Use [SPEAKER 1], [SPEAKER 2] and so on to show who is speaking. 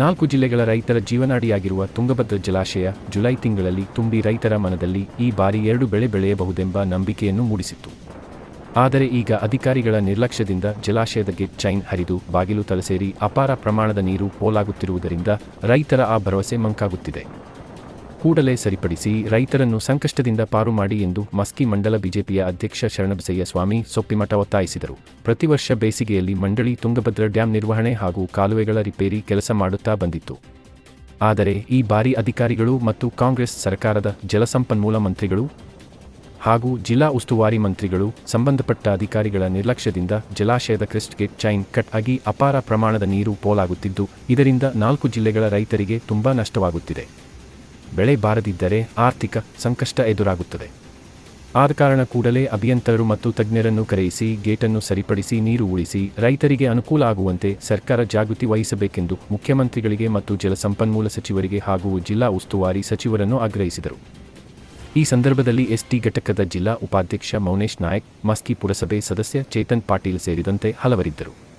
[SPEAKER 1] ನಾಲ್ಕು ಜಿಲ್ಲೆಗಳ ರೈತರ ಜೀವನಾಡಿಯಾಗಿರುವ ತುಂಗಭದ್ರ ಜಲಾಶಯ ಜುಲೈ ತಿಂಗಳಲ್ಲಿ ತುಂಬಿ ರೈತರ ಮನದಲ್ಲಿ ಈ ಬಾರಿ ಎರಡು ಬೆಳೆ ಬೆಳೆಯಬಹುದೆಂಬ ನಂಬಿಕೆಯನ್ನು ಮೂಡಿಸಿತ್ತು. ಆದರೆ ಈಗ ಅಧಿಕಾರಿಗಳ ನಿರ್ಲಕ್ಷ್ಯದಿಂದ ಜಲಾಶಯದ ಗೇಟ್ ಚೈನ್ ಹರಿದು ಬಾಗಿಲು ತಲಸೇರಿ ಅಪಾರ ಪ್ರಮಾಣದ ನೀರು ಪೋಲಾಗುತ್ತಿರುವುದರಿಂದ ರೈತರ ಆ ಭರವಸೆ ಮಂಕಾಗುತ್ತಿದೆ. ಕೂಡಲೇ ಸರಿಪಡಿಸಿ ರೈತರನ್ನು ಸಂಕಷ್ಟದಿಂದ ಪಾರು ಮಾಡಿ ಎಂದು ಮಸ್ಕಿ ಮಂಡಲ ಬಿಜೆಪಿಯ ಅಧ್ಯಕ್ಷ ಶರಣಬಸಯ್ಯ ಸ್ವಾಮಿ ಸೊಪ್ಪಿಮಠ ಒತ್ತಾಯಿಸಿದರು. ಪ್ರತಿ ವರ್ಷ ಬೇಸಿಗೆಯಲ್ಲಿ ಮಂಡಳಿ ತುಂಗಭದ್ರಾ ಡ್ಯಾಂ ನಿರ್ವಹಣೆ ಹಾಗೂ ಕಾಲುವೆಗಳ ರಿಪೇರಿ ಕೆಲಸ ಮಾಡುತ್ತಾ ಬಂದಿತ್ತು. ಆದರೆ ಈ ಬಾರಿ ಅಧಿಕಾರಿಗಳು ಮತ್ತು ಕಾಂಗ್ರೆಸ್ ಸರ್ಕಾರದ ಜಲಸಂಪನ್ಮೂಲ ಮಂತ್ರಿಗಳು ಹಾಗೂ ಜಿಲ್ಲಾ ಉಸ್ತುವಾರಿ ಮಂತ್ರಿಗಳು ಸಂಬಂಧಪಟ್ಟ ಅಧಿಕಾರಿಗಳ ನಿರ್ಲಕ್ಷ್ಯದಿಂದ ಜಲಾಶಯದ ಕ್ರಿಸ್ಟ್ಗೇಟ್ ಚೈನ್ ಕಟ್ ಆಗಿ ಅಪಾರ ಪ್ರಮಾಣದ ನೀರು ಪೋಲಾಗುತ್ತಿದ್ದು, ಇದರಿಂದ ನಾಲ್ಕು ಜಿಲ್ಲೆಗಳ ರೈತರಿಗೆ ತುಂಬಾ ನಷ್ಟವಾಗುತ್ತಿದೆ. ಬೆಳೆ ಬಾರದಿದ್ದರೆ ಆರ್ಥಿಕ ಸಂಕಷ್ಟ ಎದುರಾಗುತ್ತದೆ. ಆದ ಕಾರಣ ಕೂಡಲೇ ಅಭಿಯಂತರರು ಮತ್ತು ತಜ್ಞರನ್ನು ಕರೆಯಿಸಿ, ಗೇಟನ್ನು ಸರಿಪಡಿಸಿ, ನೀರು ಉಳಿಸಿ, ರೈತರಿಗೆ ಅನುಕೂಲ ಆಗುವಂತೆ ಸರ್ಕಾರ ಜಾಗೃತಿ ವಹಿಸಬೇಕೆಂದು ಮುಖ್ಯಮಂತ್ರಿಗಳಿಗೆ ಮತ್ತು ಜಲಸಂಪನ್ಮೂಲ ಸಚಿವರಿಗೆ ಹಾಗೂ ಜಿಲ್ಲಾ ಉಸ್ತುವಾರಿ ಸಚಿವರನ್ನು ಆಗ್ರಹಿಸಿದರು. ಈ ಸಂದರ್ಭದಲ್ಲಿ ಎಸ್ಟಿ ಘಟಕದ ಜಿಲ್ಲಾ ಉಪಾಧ್ಯಕ್ಷ ಮೌನೇಶ್ ನಾಯಕ್, ಮಸ್ಕಿ ಪುರಸಭೆ ಸದಸ್ಯ ಚೇತನ್ ಪಾಟೀಲ್ ಸೇರಿದಂತೆ ಹಲವರಿದ್ದರು.